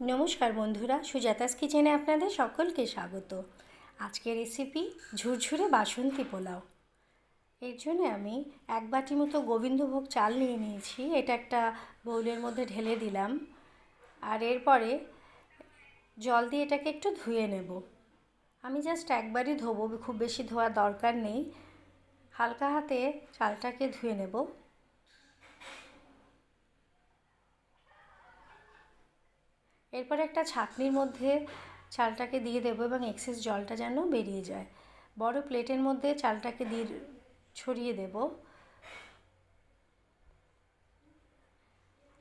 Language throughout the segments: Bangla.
নমস্কার বন্ধুরা, সুজাতাস কিচেনে আপনাদের সকলকে স্বাগত। আজকের রেসিপি ঝুরঝুরে বাসন্তী পোলাও। এর জন্য আমি এক বাটি মতো গোবিন্দভোগ চাল নিয়ে নিয়েছি, এটা একটা বৌলের মধ্যে ঢেলে দিলাম। আর এরপরে জল দিয়ে এটাকে একটু ধুয়ে নেব। আমি জাস্ট একবারই ধোবো, খুব বেশি ধোয়ার দরকার নেই। হালকা হাতে চালটাকে ধুয়ে নেব। এরপর একটা ছাঁকনির মধ্যে চালটাকে দিয়ে দেবো এবং এক্সেস জলটা যেন বেরিয়ে যায়। বড় প্লেটের মধ্যে চালটাকে দিয়ে ছড়িয়ে দেব।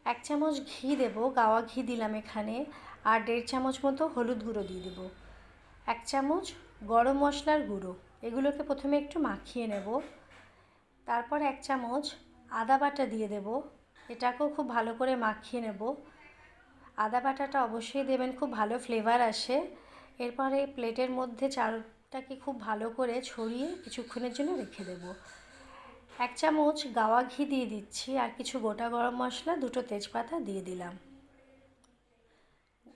এক চামচ ঘি দেব, গাওয়া ঘি দিলাম এখানে, আর দেড় চামচ মতো হলুদ গুঁড়ো দিয়ে দেবো। এক চামচ গরম মশলার গুঁড়ো, এগুলোকে প্রথমে একটু মাখিয়ে নেব। তারপর এক চামচ আদা বাটা দিয়ে দেব, এটাকেও খুব ভালো করে মাখিয়ে নেব। আদা বাটাটা অবশ্যই দেবেন, খুব ভালো ফ্লেভার আসে। এরপরে প্লেটের মধ্যে চালটাকে খুব ভালো করে ছড়িয়ে কিছুক্ষণের জন্য রেখে দেব। এক চামচ গাওয়া ঘি দিয়ে দিচ্ছি আর কিছু গোটা গরম মশলা, দুটো তেজপাতা দিয়ে দিলাম।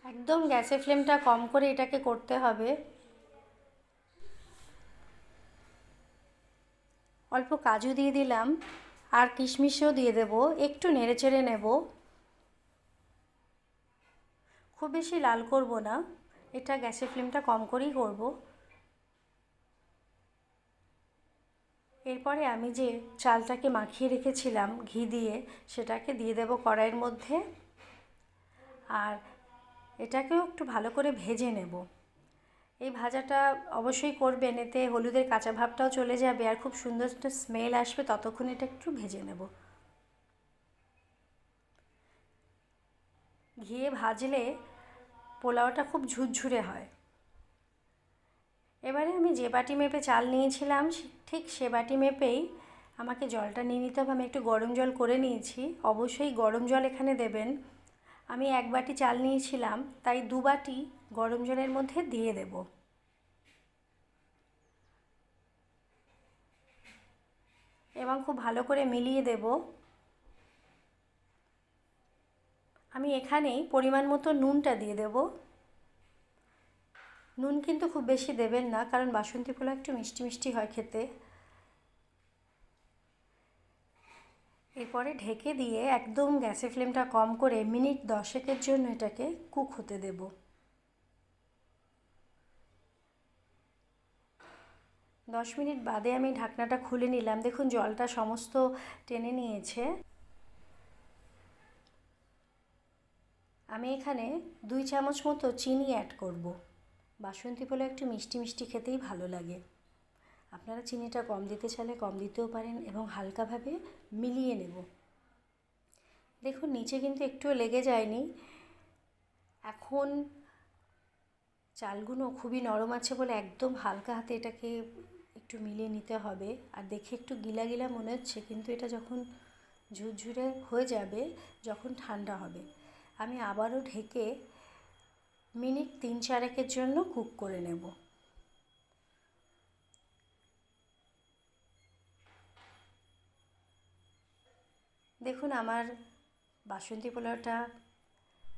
একদম গ্যাসের ফ্লেমটা কম করে এটাকে করতে হবে। অল্প কাজু দিয়ে দিলাম আর কিশমিশও দিয়ে দেব, একটু নেড়ে চেড়ে নেব। খুব বেশি লাল করব না। এটা গ্যাসের ফ্লেমটা কম করেই করব। এরপরে আমি যে চালটাকে মাখিয়ে রেখেছিলাম ঘি দিয়ে, সেটাকে দিয়ে দেব কড়াইয়ের মধ্যে। আর এটাকেও একটু ভালো করে ভেজে নেব। এই ভাজাটা অবশ্যই করবেন, এতে হলুদের কাঁচা ভাবটাও চলে যাবে আর খুব সুন্দর একটা স্মেল আসবে, ততক্ষণ এটা একটু ভেজে নেব। ঘিয়ে ভাজলে পোলাওটা খুব ঝুরঝুরে হয়। এবারে আমি যে বাটি মেপে চাল নিয়েছিলাম ঠিক সে বাটি মেপেই আমাকে জলটা নিয়ে নিতে হবে। আমি একটু গরম জল করে নিয়েছি। অবশ্যই গরম জল এখানে দেবেন। আমি এক বাটি চাল নিয়েছিলাম, তাই দু বাটি গরম জলের মধ্যে দিয়ে দেব। এবং খুব ভালো করে মিলিয়ে দেব। আমি এখানেই পরিমাণ মতো নুনটা দিয়ে দেব। নুন কিন্তু খুব বেশি দেবেন না, কারণ বাসন্তী পোলাও একটু মিষ্টি মিষ্টি হয় খেতে। এরপরে ঢেকে দিয়ে একদম গ্যাসের ফ্লেমটা কম করে মিনিট দশেকের জন্য এটাকে কুক হতে দেব। দশ মিনিট বাদে আমি ঢাকনাটা খুলে নিলাম। দেখুন, জলটা সমস্ত টেনে নিয়েছে। আমি এখানে দুই চামচ মতো চিনি অ্যাড করব। বাসন্তী পোলাও একটু মিষ্টি মিষ্টি খেতেই ভালো লাগে। আপনারা চিনিটা কম দিতে চাইলে কম দিতেও পারেন এবং হালকাভাবে মিলিয়ে নেব। দেখুন, নিচে কিন্তু একটুও লেগে যায়নি। এখন চালগুলো খুবই নরম আছে বলে একদম হালকা হাতে এটাকে একটু মিলিয়ে নিতে হবে। আর দেখে একটু গিলা গিলা মনে হচ্ছে, কিন্তু এটা যখন ঝুরঝুরে হয়ে যাবে, যখন ঠান্ডা হবে। আমি আবারও ঢেকে মিনিট তিন চারেকের জন্য কুক করে নেব। দেখুন আমার বাসন্তী পোলাওটা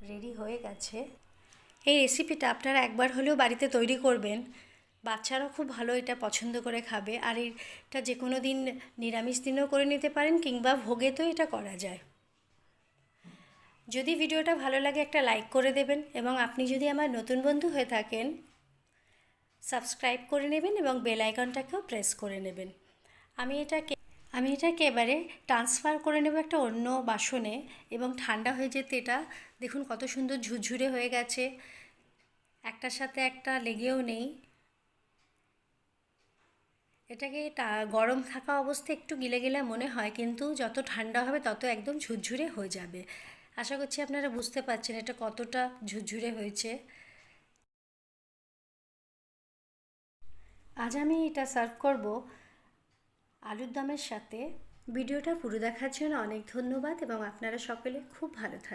রেডি হয়ে গেছে। এই রেসিপিটা আপনারা একবার হলেও বাড়িতে তৈরি করবেন। বাচ্চারাও খুব ভালো এটা পছন্দ করে খাবে। আর এটা যে কোনো দিন নিরামিষ দিনেও করে নিতে পারেন কিংবা ভোগে তো এটা করা যায়। যদি ভিডিওটা ভালো লাগে একটা লাইক করে দেবেন এবং আপনি যদি আমার নতুন বন্ধু হয়ে থাকেন, সাবস্ক্রাইব করে নেবেন এবং বেল আইকনটাকেও প্রেস করে নেবেন। আমি এটাকে আমি এটাকে এবারে ট্রান্সফার করে নেব একটা অন্য বাসনে এবং ঠান্ডা হয়ে যেতে এটা, দেখুন কত সুন্দর ঝুরঝুরে হয়ে গেছে। একটার সাথে একটা লেগেও নেই। এটাকে গরম থাকা অবস্থায় একটু গিলে গিলে মনে হয়, কিন্তু যত ঠান্ডা হবে তত একদম ঝুরঝুরে হয়ে যাবে। আশা করছি আপনারা বুঝতে পারছেন এটা কতটা ঝুরঝুরে হয়েছে। আজ আমি এটা সার্ভ করব আলুর দমের সাথে। ভিডিওটা পুরো দেখার জন্য অনেক ধন্যবাদ এবং আপনারা সকলে খুব ভালো থাকবেন।